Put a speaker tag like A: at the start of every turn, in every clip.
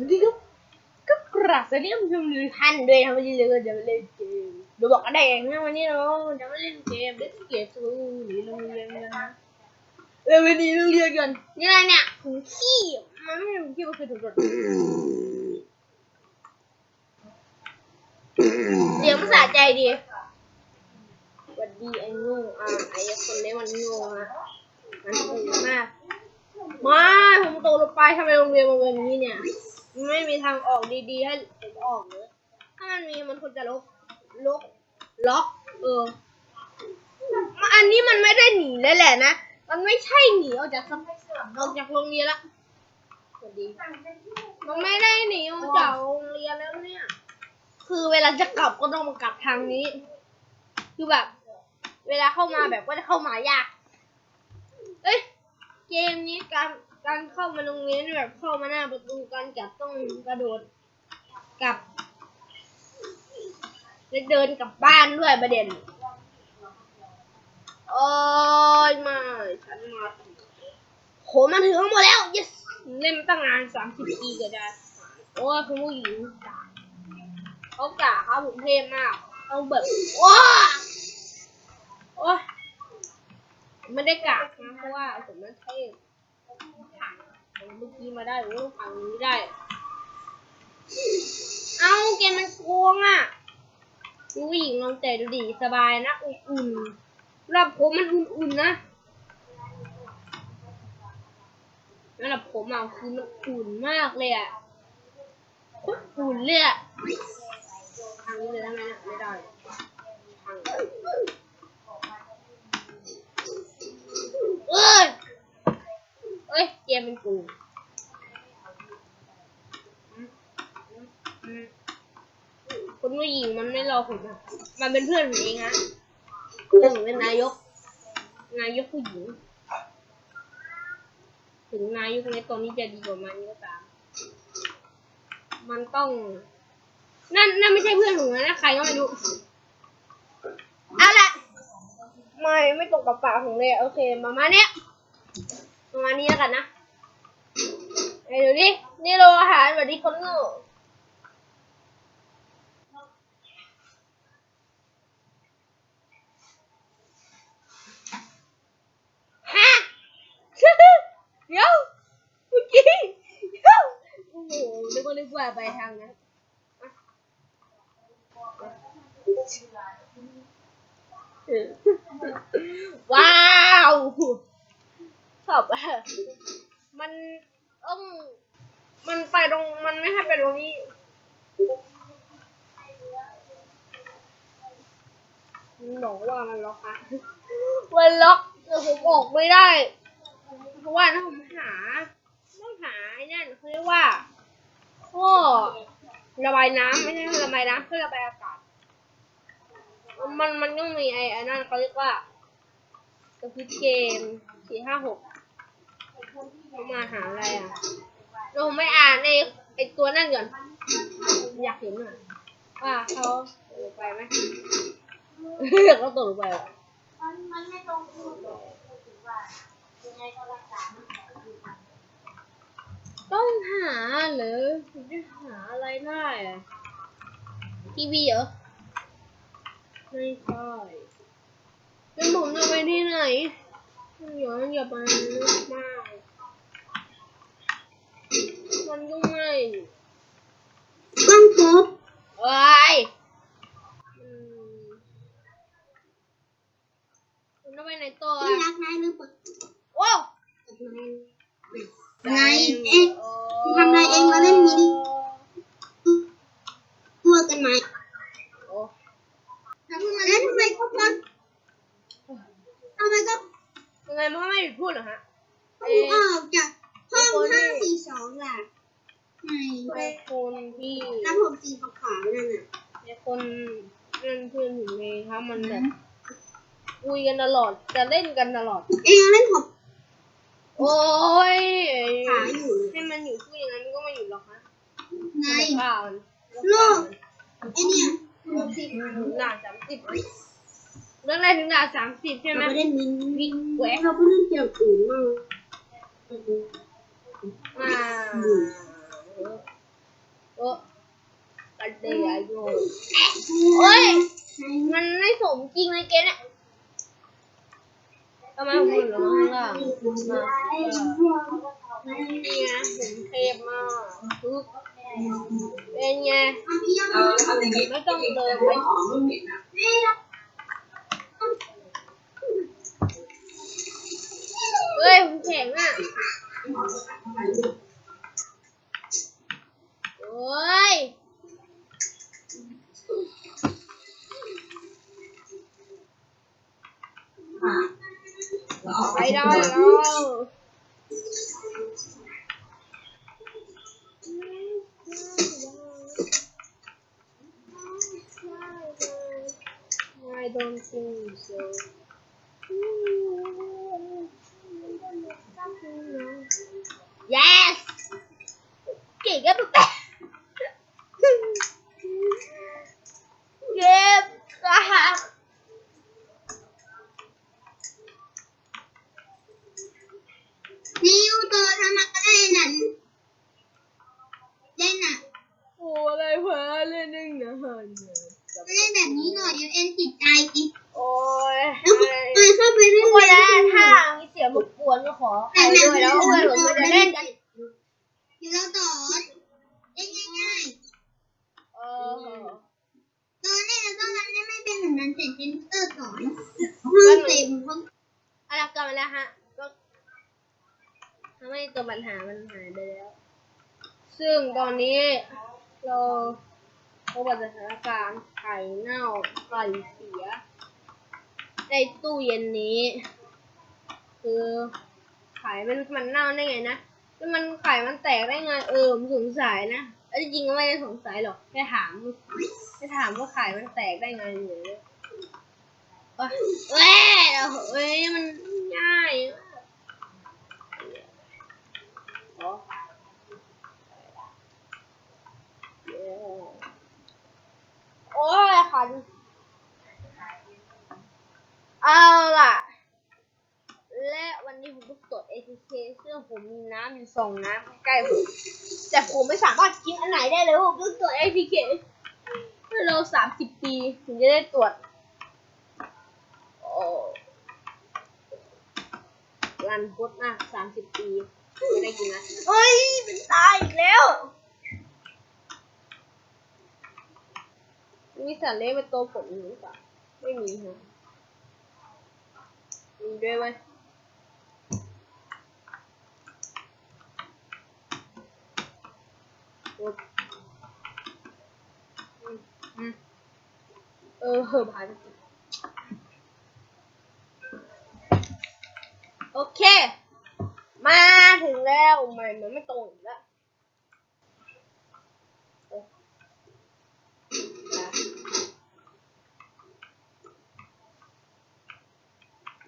A: วันนี้ก็ก็กราบสวัสดีท่านผู้ชมทุกท่านด้วยนะวันนี้เราก็จะมาเล่นเกมเดี๋ยวบอกกันได้เองนะวันนี้เราจะมาเล่นเกมเล่นเกมสู้หรือโรงเรียนกันนะเออวันนี้โรงเรียนกันนี่อะไรเนี่ยถุงขี้มันไม่ใช่ถุงขี้มันคือถุงกรดเสียงภาษาใจดีสวัสดีไอ้โง่อะไอ้คนนี้มันโง่ฮะมันโง่มากมาผมโตลงไปทำไมโรงเรียนมันเป็นอย่างนี้เนี่ย ไม่มีทางออกดีๆให้ผมออกเลยถ้ามันมีมันควรจะลกลกล็อก เอออันนี้มันไม่ได้หนีเลยแหละนะ มันไม่ใช่หนีออกจากสภาพออกจากโรงเรียนละสวัสดี มันไม่ได้หนีออกจากโรงเรียนแล้วเนี่ย คือเวลาจะกลับก็ต้องมากลับทางนี้ คือแบบ เวลาเข้ามาแบบก็จะเข้ามายาก เอ้ย เกมนี้การ การเข้ามาโรงเรียนแบบเข้ามาหน้าประตูการกลับต้องกระโดดกลับและเดินกลับบ้านด้วยประเด็น โอ้ยมาฉันมาโหมาถึงหมดแล้ว yes เล่นตั้งนานสามสิบปีก็ได้โอ้ยคุณผู้หญิงเขากะเขาผมเทพมากเขาแบบว้าโอ้ยไม่ได้กะนะเพราะว่าผมไม่เท่ เมื่อกี้มาได้ผมต้องผ่านนี้ได้ เอาเกมมันโกงอะดูหญิงลองแต่ดูดีสบายนะอุ่นๆสำหรับผมมันอุ่นๆนะสำหรับผมอะคือมันอุ่นมากเลยอะโคตรอุ่นเลยอะทางนี้เลยได้ไหมเนี่ยไม่ได้ทาง เอ้ยเอ้ย เกมเป็นกูคุณผู้หญิงมันไม่รอผมอะมันเป็นเพื่อนผมเองฮะเพื่อนผมเป็นนายก นายกผู้หญิง ถึงนายกในตอนนี้จะดีกว่ามันก็ตาม มันต้อง นั่นนั่นไม่ใช่เพื่อนผมนะใครก็ไม่รู้เอาละไม่ไม่ตรงกับปากของเลย โอเค ประมาณเนี้ยประมาณนี้แล้วกันนะไอ้ เดี๋ยวนี้นี่โรงอาหารสวัสดีคนโง่ฮะเดี๋ยวเมื่อกี้โอ้โหนึกว่านึกว่าไปทางนั้นว้าว ชอบอะมัน ต้องมันไปตรงมันไม่ให้ไปตรงนี้ มันบอกว่ามันล็อกอะมันล็อกแต่ผมออกไม่ได้ เพราะว่าถ้าผมหาต้องหาไอ้นั่นเขาเรียกว่าข้อระบายน้ำไม่ใช่ระบายน้ำเพื่อระบายอากาศ มันมันต้องมีไอ้ไอ้นั่นเขาเรียกว่าสควิตเกมสี่ห้าหก เขามาหาอะไรอะเราไม่อ่านในไอ้ตัวนั่นก่อน อยากเห็นอะว่าเขาตกลงไปไหมเขาตกลงไปเหรอ
B: มันมันไม่ตรงพูดเลยถือว่ายังไงก็รักษาไม่หายอยู่ค่ะ
A: ต้องหาหรือจะหาอะไรได้อะทีวีเหรอ ไม่ใช่แล้วผมจะไปที่ไหนอย่าอย่าไปลึกมาก มันก็ไม่
B: ต้องพบ
A: เอ้ยอืมคุณต้องไปไหนต่อ
B: ที่
A: อะ
B: รักนายเรื่องเปิด
A: ว้าว
B: นายเอ๊ะทำอะไรเองมาเล่นมินิตัวกันไหม
A: โอ้
B: แล้วทำไมแล้วทำไมก็พักทำไมก็
A: ยังไงมันก็ไม่หยุดพูดเหรอฮะ
B: ต้องออกจากห้องห้าสี่สองล่ะไหน
A: ไอ้คนที่
B: แล้วผมสีขาวๆนั่นน่ะ
A: ไอ้ คนนั่นเพื่อนผมเองครับมันแบบคุยกันตลอดจะเล่นกันตลอด
B: เองยังเล่นขอบ
A: โอ้ย
B: ขาอยู่เลย
A: ให้มันอยู่พูดอย่างนั้นมันก็ไม่อยู่หรอกฮะ
B: นาย
A: บ้ามัน
B: โลกไอเนี่ยหกสิบ
A: ถึงหน้าสามสิบเรื่องอะไรถึงหน้าสามสิบใช่ไหม
B: เราไปเล่นมิน
A: วิ่งแหวก
B: เราไปเล่นเกี่ยวกับอื่นมาก
A: มานี่ไกันเลยอายุโอ้ย มันไม่สมจริง
C: เลยเกณฑ์อะทำไมผมถึงลงข้างล่างนี่
A: ไงเห็นเทปมากปึ๊บเป็นไง
C: ไม่ต้องเดินไป
A: เฮ้ยผมแข็งอะโอ้ย ไปได้แล้ว I don't think so. Yes! เก่งกันตุ๊กตาเก็บค่ะ
B: นิวตัวทำอะไรนั่นเล่นอะ
A: โอ้อะไรเพอเล่นนึงนะฮะเนี่ย
B: เล่ นแบบนี้หน่อยเดี๋ยวเอ็นติดใจอีก
A: โอ้ย
B: แล้วก็เคยเข้าไปเล่น
A: ทุกคนนะถ้ามีเสียงรบกวนก็ขอใครด้วยแล้วเพื่อนผมจะเล่นกัน
B: เดี๋ยวเราต่อเล่นง่าย
A: เออ
B: ๆตอนนี้เราต้องทำให้ไม่เป็นแบบนั้นเสร็จเซนเตอร์สอนเพิ่มเต็มเพิ่ม
A: เอาละกลับมาแล้วฮะ ก็ทำให้ตัวปัญหามันหายไปแล้ว ซึ่งตอนนี้เราพบกับสถานการณ์ ไข่เน่าไข่เสีย ในตู้เย็นนี้ คือไข่มันมันเน่าได้ไงนะแล้วมันไข่มันแตกได้ไงเออผมสงสัยนะเอ้จริงก็ไม่ได้สงสัยหรอกแค่ถามแค่ถามว่าไข่มันแตกได้ไงหรือว่าเว้ยเอ้ยมันง่ายมากอ๋อโอ้ยคัน เอาล่ะ และวันนี้ผมก็ตรวจ ATK ซึ่งผมมีน้ำอยู่ สองน้ำใกล้ผมแต่ผมไม่สามารถกินอันไหนได้เลยผมต้องตรวจ ATK เมื่อเราสามสิบปีถึงจะได้ตรวจโอ้รันพุทมากสามสิบปีไม่ได้กินนะเฮ้ยเป็นตายอีกแล้วมีสัตว์เลี้ยงเป็นตัวผมหรือเปล่าไม่มีฮะมีด้วยไหม อืมอืมเออเหอะผ่านไปโอเค มาถึงแล้วไม่มันไม่ตรงอีกแล้วเอออะ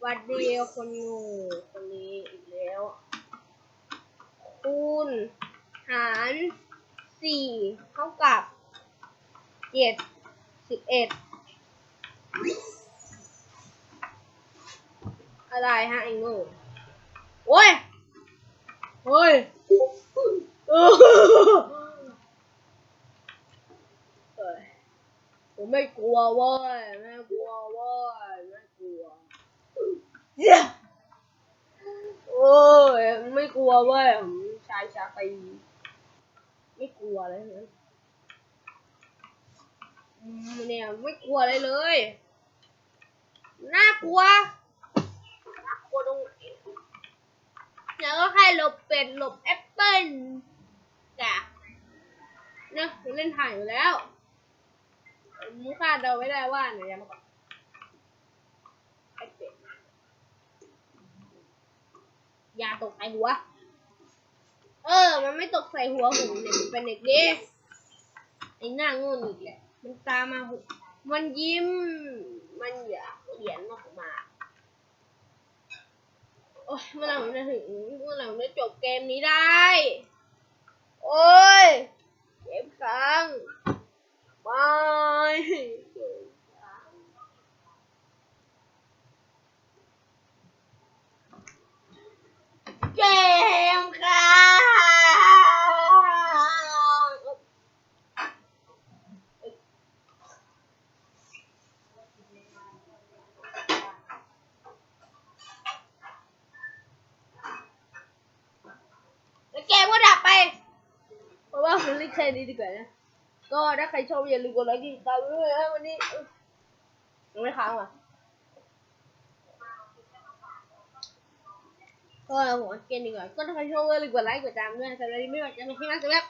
A: หวัดดีคนงูคนนี้อีกแล้วคูณหาร สี่เท่ากับเจ็ดสิบเอ็ดอะไรฮะไอ้งูโอ้ยโอ้ยเออเอ้ยผมไม่กลัวเว้ยไม่กลัวเว้ยไม่กลัวเย้โอ้ยไม่กลัวเว้ยผมชายชาตรี ไม่กลัวเลยนะเนี่ยไม่กลัวอะไรเลย น่ากลัวน่ากลัวตรงไหนแล้วก็แค่หลบเป็ดหลบแอปเปิ้ลจ้ะเนี่ยเล่นถ่ายอยู่แล้วผมคาดเดาไม่ได้ว่าไหนจะมาก่อนไอเป็ดยาตกใส่หัว เออ มันไม่ตกใส่หัวผมเนี่ยมันเป็นเด็กดีไอ้หน้าโง่อีกแหละ มันตามมาหุมันยิ้ม มันอยากเหรียญออกมา โอ้ยเมื่อไหร่ผมจะถึงเมื่อไหร่ผมจะจบเกมนี้ได้ โอ้ย เกมค้างไม่เกมค้าง เกมค่ะ มันเล่น แค่นี้ดีกว่านะ ก็ถ้าใครชอบอย่าลืมกดไลค์ดติดตามด้วยนะวันนี้ยังไม่ค้างอะก็ผมเกมดีกว่าก็ถ้าใครชอบอย่าลืมกดไลค์กดตามด้วยสำหรับวันนี้ไม่ว่าจะเป็นที่นั่นสำหรับ